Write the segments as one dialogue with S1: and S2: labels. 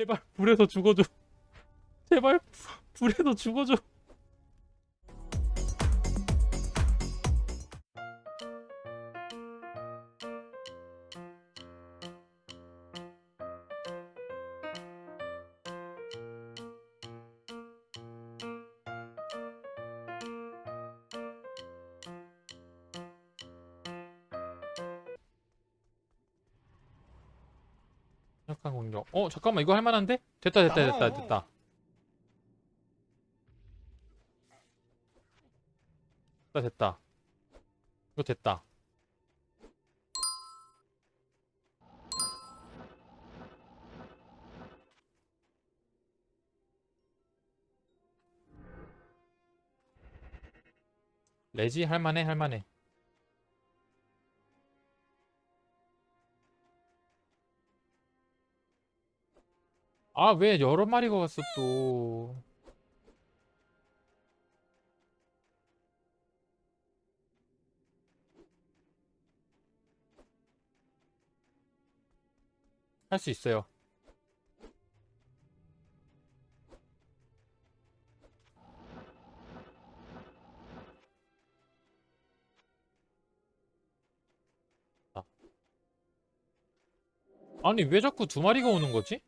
S1: 제발 불에서 죽어줘. 제발 부- 불에서 죽어줘. 약간 공격. 어 잠깐만 이거 할만한데? 됐다 됐다 됐다 됐다. 됐다 됐다. 이거 됐다. 레지 할만해 할만해. 아 왜 여러 마리가 왔어 또. 할 수 있어요. 아. 아니 왜 자꾸 두 마리가 오는 거지?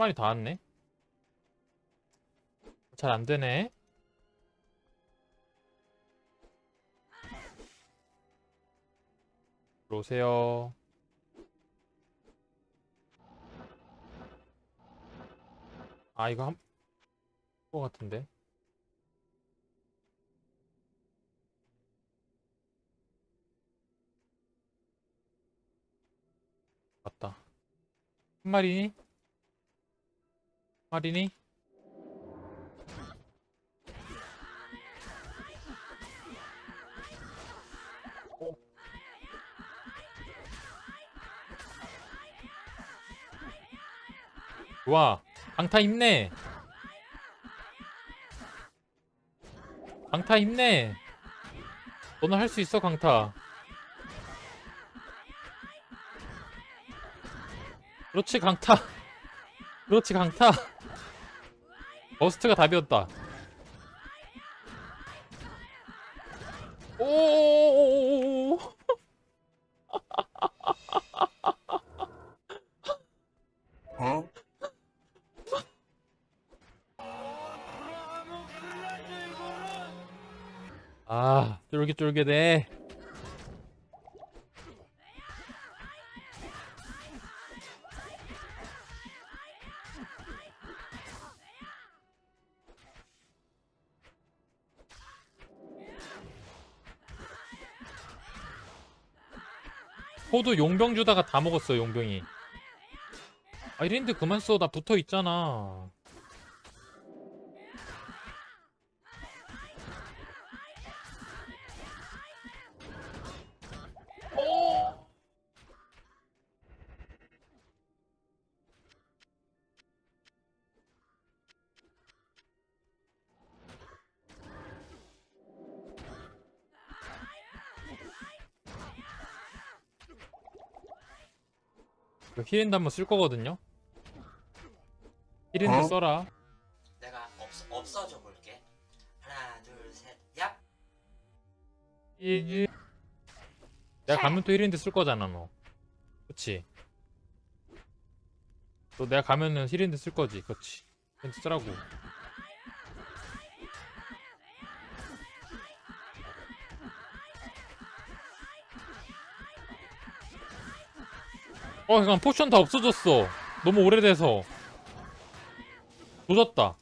S1: 마리 다 왔네. 잘 안 되네. 들어오세요. 아, 이거 한, 거 같은데. 맞다. 한 마리 니? 한 마리니? 좋아. 강타 힘내. 강타 힘내. 너는 할 수 있어, 강타. 그렇지, 강타. 그렇지, 강타. 버스트가 답이었다. 오오오오오오. 아, 쫄깃쫄깃해. 호도 용병 주다가 다 먹었어, 용병이. 아, 이랜드 그만 써. 나 붙어 있잖아. 힐앤드 한번 쓸 거거든요. 힐앤드
S2: 어?
S1: 써라.
S3: 내가 없, 없어져 볼게. 하나, 둘, 셋, 얍!
S1: 이- 내가 가면 또 힐앤드 쓸 거잖아, 너. 그치? 또 내가 가면은 힐앤드 쓸 거지, 그치? 힐앤드 쓰라고. 어, 잠깐 포션 다 없어졌어. 너무 오래돼서. 조졌다.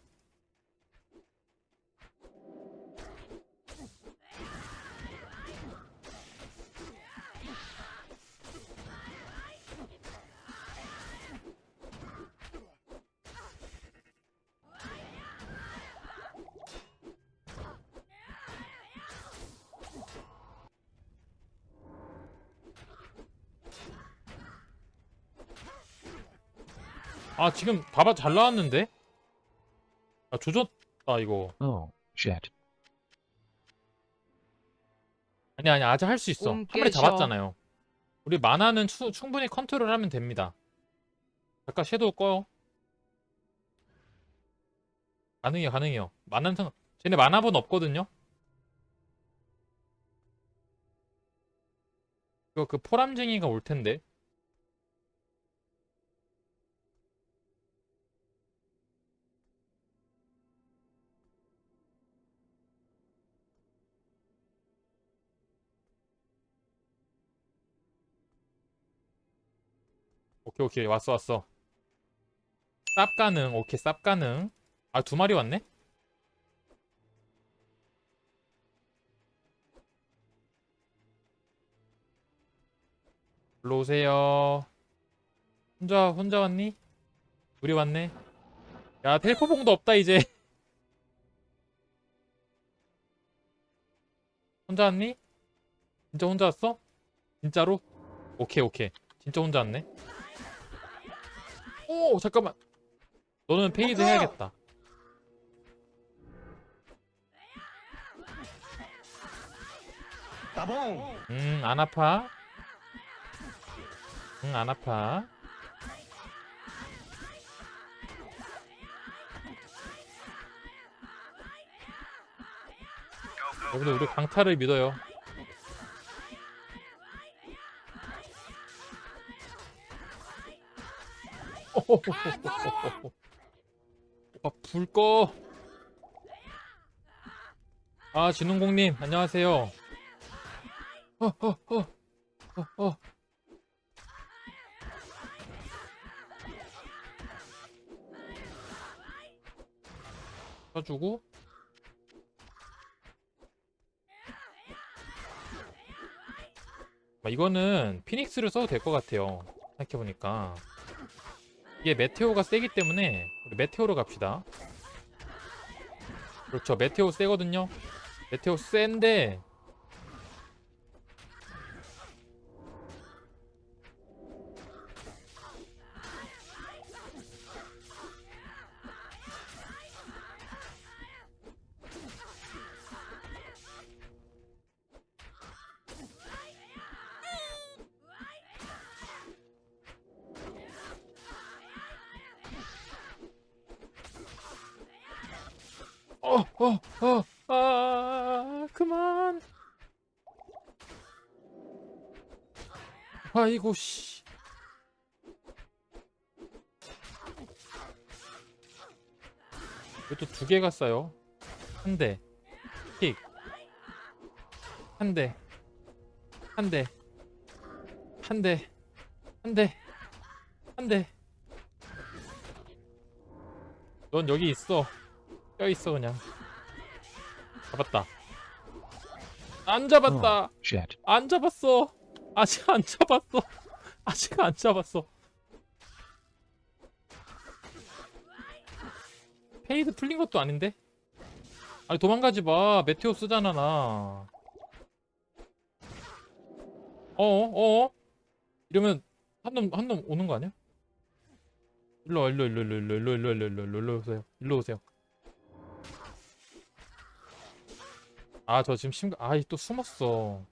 S1: 아, 지금 봐봐 잘 나왔는데? 아, 조졌다, 이거.
S4: Oh, shit.
S1: 아니, 아니, 아직 할 수 있어. 한 마리
S5: 꿈깨셔.
S1: 잡았잖아요. 우리 만화는 추- 충분히 컨트롤하면 됩니다. 잠깐 섀도우 꺼요. 가능해요, 가능해요. 만화는 상... 쟤네 만화본 없거든요. 이거 그 포람쟁이가 올 텐데. 오케이 오케이. 왔어 왔어. 쌉 가능. 오케이 쌉 가능. 아 두 마리 왔네? 일로 오세요. 혼자 혼자 왔니? 둘이 왔네. 야 텔포봉도 없다 이제. 혼자 왔니? 진짜 혼자 왔어? 진짜로? 오케이 오케이. 진짜 혼자 왔네 오 잠깐만. 너는 페이드 해야겠다.
S2: 따봉.
S1: 음 안 아파? 응 안 아파. 여러분들 우리 강타를 믿어요 오빠 불 꺼. 아 진웅공님 안녕하세요. 어 어 어 어 어, 어. 쳐주고 아, 이거는 피닉스를 써도 될 것 같아요 생각해보니까 이게 메테오가 세기 때문에 우리 메테오로 갑시다. 그렇죠. 메테오 세거든요. 메테오 센데 어, 어, 어, 아, 그만. 아이고, 씨. 이것도 두 개가 싸요. 한 대. 킥. 한 대. 한 대. 한 대. 한 대. 한 대. 넌 여기 있어. 껴 있어 그냥. 잡았다. 안 잡았다.
S2: shit
S1: 안 잡았어. 아직 안 잡았어. 아직 안 잡았어. 페이드 풀린 것도 아닌데? 아니 도망가지 마. 메테오 쓰잖아 나. 어어 어어? 이러면 한놈한놈 오는 거 아니야? 일로 와 일로 일로 일로 일로 일로 일로 일로 일로 일로 일로 오세요. 일로 오세요. 아 저 지금 심각 아이 또 숨었어.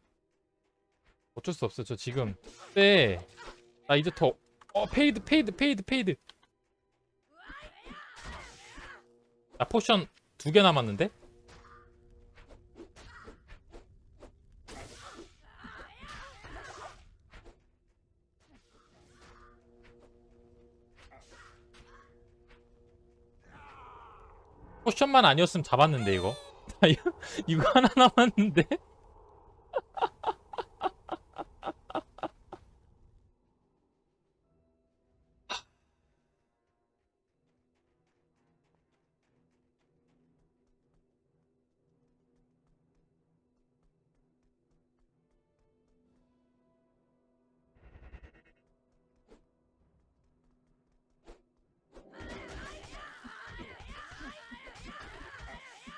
S1: 어쩔 수 없어. 저 지금 네. 나 이제 더 어 페이드 페이드 페이드 페이드. 나 포션 두 개 남았는데? 포션만 아니었으면 잡았는데 이거, 이거 하나 남았는데?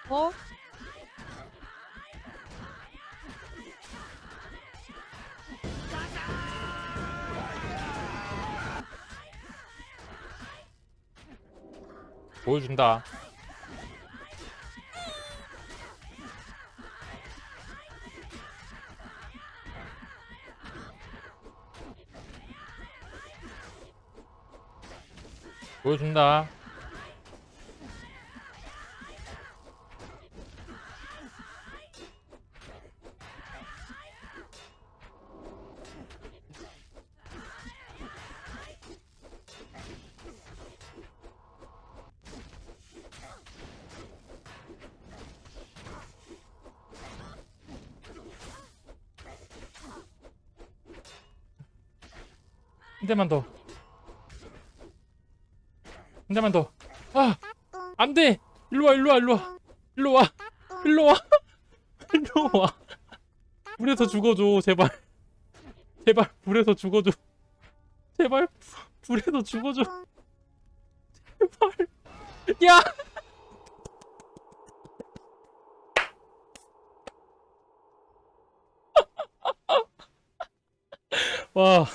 S4: 어?
S1: 보여준다. 보여준다. 한 대만 더. 한 대만 더. 아, 안 돼. 일로 와, 일로 와, 일로 와. 일로 와. 일로 와. 일로 와. 불에서 죽어줘, 제발. 제발, 불에서 죽어줘. 제발, 불에서 죽어줘. 제발. 야! 와.